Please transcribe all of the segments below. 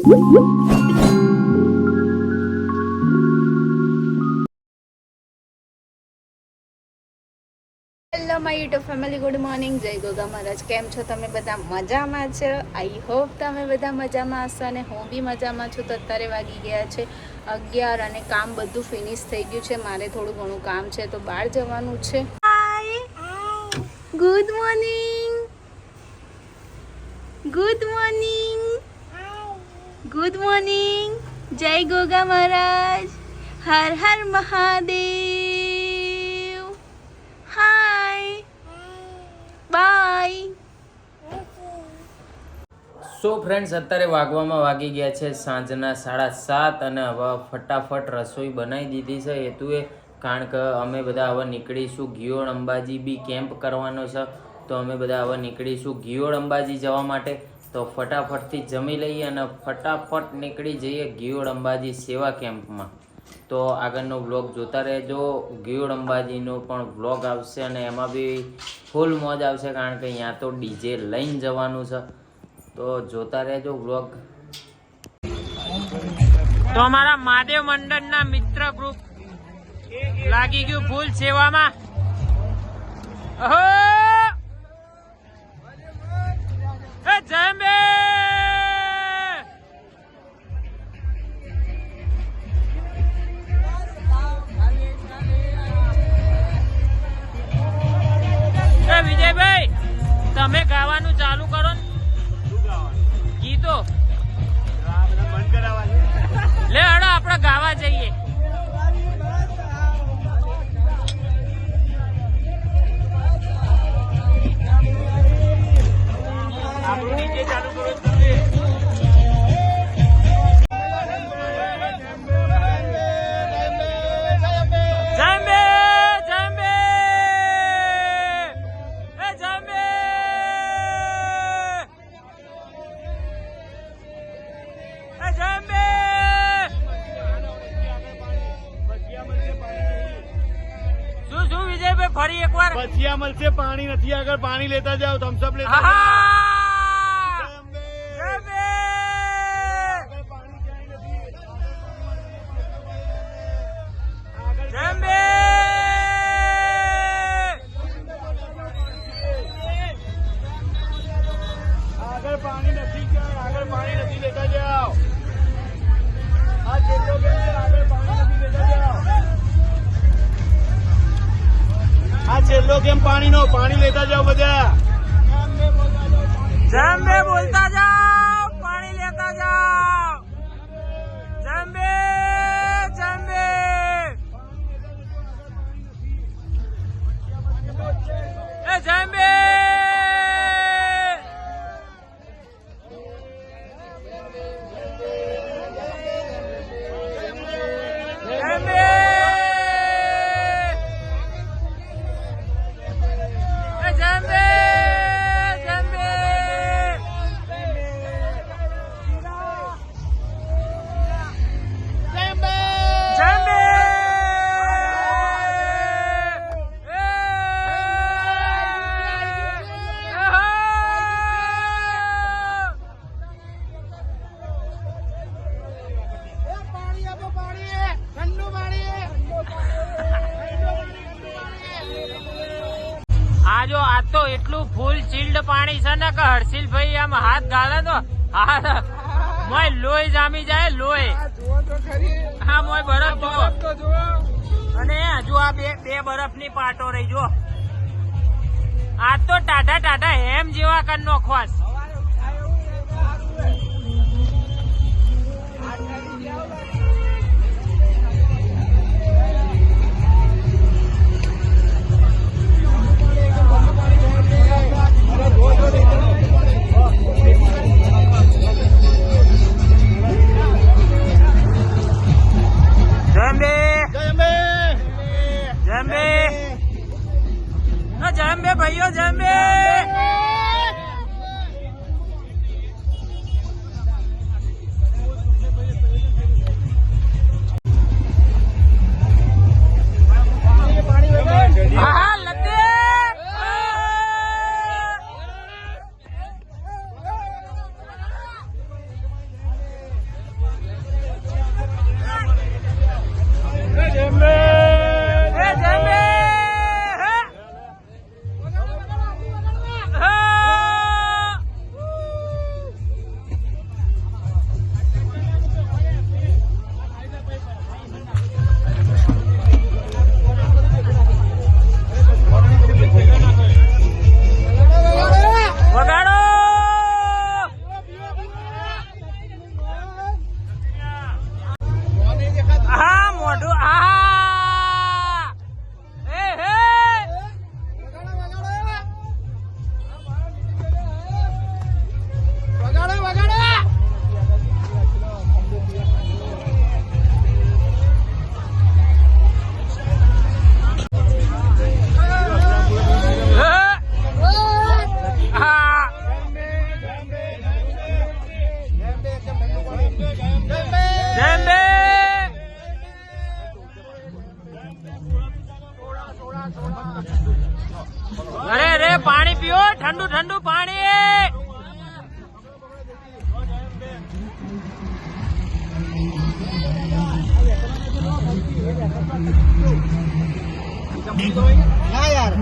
Hello my YouTube family good morning જય ગોગા મહારાજ. કેમ છો તમે બધા? મજામાં છો? આઈ હોપ તમે બધા મજામાં હશો અને હું બી મજામાં છું. તો અત્યારે વાગી ગયા છે અગિયાર અને કામ બધું ફિનિશ થઈ ગયું છે. મારે થોડું ઘણું કામ છે તો બહાર જવાનું છે. Good morning good morning good morning જય ગોગા મહારાજ હર હર Mahadev hi bye so friends અત્યારે વાગવામાં વાગી ગયા છે સાંજના સાડા સાત અને હવે ફટાફટ રસોઈ બનાવી દીધી છે. હેતુએ કારણ કે અમે બધા હવે નીકળીશું ગિયોડ અંબાજી બી કેમ્પ કરવાનો છે. તો અમે બધા હવે નીકળીશું ગિયોડ અંબાજી જવા માટે. તો ફટાફટથી જમી લઈએ અને ફટાફટ નીકળી જઈએ ગિયોડ અંબાજી સેવા કેમ્પમાં. તો આગળનો વ્લોગ જોતા રહેજો. ગિયોડ અંબાજીનો પણ વ્લોગ આવશે અને એમાં બી ફૂલ મોજ આવશે કારણ કે અહીંયા તો ડીજે લઈને જવાનું છે. તો જોતા રહેજો વ્લોગ. તો અમારા મહાદેવ મંડળના મિત્ર ગ્રુપ લાગી ગયું ફૂલ સેવામાં. એ વિજયભાઈ તમે ગાવાનું ચાલુ કરો ગીતો. લે હડો આપણે ગાવા જઈએ. મળશે પાણી નથી આગળ પાણી લેતા જાઓ થમ્સઅપ લેતા આ જો આ તો એટલું ફૂલ ચીલ્ડ પાણી છે ને કે હર્ષિલભાઈ આમ હાથ ગાળે તો હાથ મોય લોહી જામી જાય લોહી. હા મોય બરફ જુઓ. અને હજુ આ બે બે બરફની પાટો રહી જો આ તો ટાટા ટાટા હેમ જેવા કર નો જંબે અરે અરે પાણી પીઓ ઠંડુ ઠંડુ પાણી. ના યાર.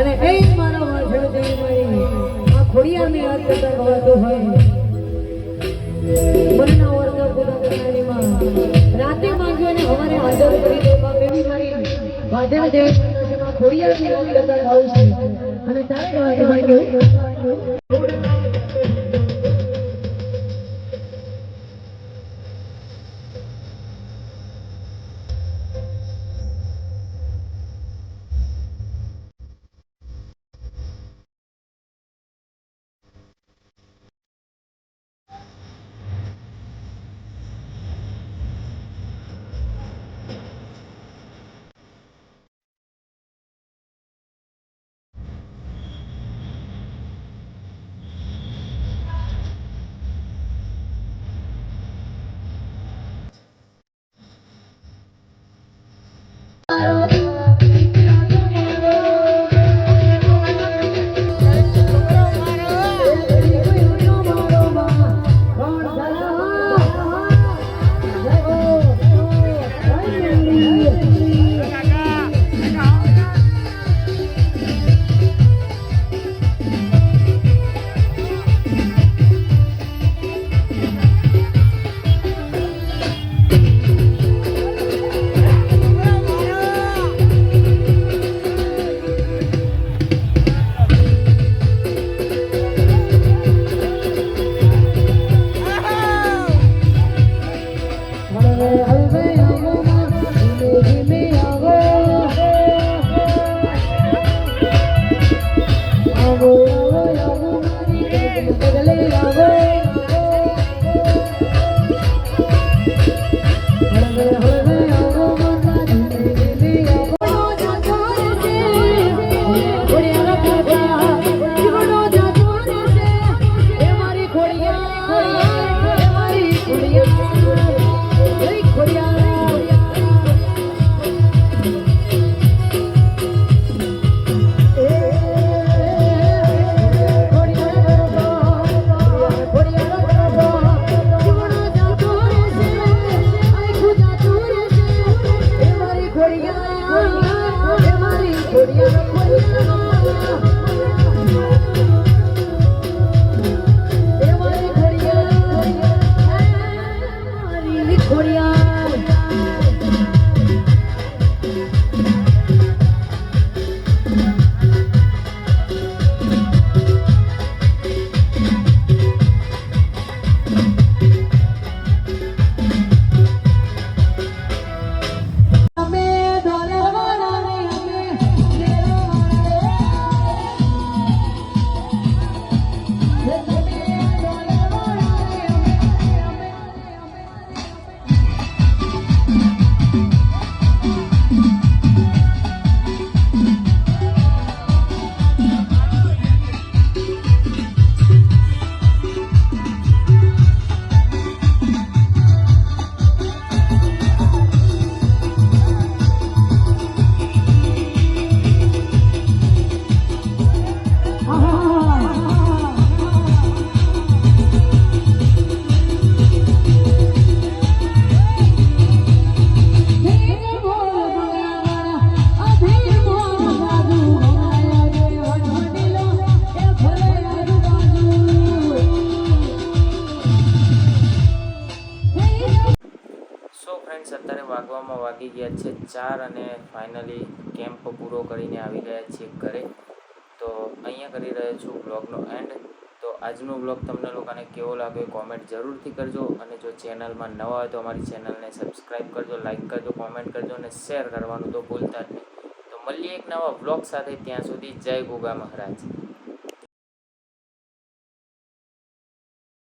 અને એ જ મારો વાંચો જઈ મળી આ ખોડિયારને યાદ કરતા ગવાતું હોય. મનના વર્ગ પૂરા રાતે માંગ્યો અને હવારે હાજર કરી દો, બાપ, એવી મારી વાઢેલ દેવી ખોડિયારને યાદ કરતા ગાઉં છું. અને તારે ગવાતું ફ્રેન્ડ્સ અત્યારે વાગવામાં વાગી ગયા છે ચાર અને ફાઇનલી કેમ્પ પૂરો કરીને આવી ગયા છીએ ઘરે. તો અહીંયા કરી રહ્યો છું બ્લોગનો એન્ડ તો આજનો બ્લોગ તમને લોકોને કેવો લાગ્યો કોમેન્ટ જરૂરથી કરજો. અને જો ચેનલમાં નવા હોય તો અમારી ચેનલને સબસ્ક્રાઈબ કરજો લાઈક કરજો કોમેન્ટ કરજો અને શેર કરવાનું તો ભૂલતા જ નહીં. તો મળીએ એક નવા બ્લોગ સાથે ત્યાં સુધી જય ગોગા મહારાજ.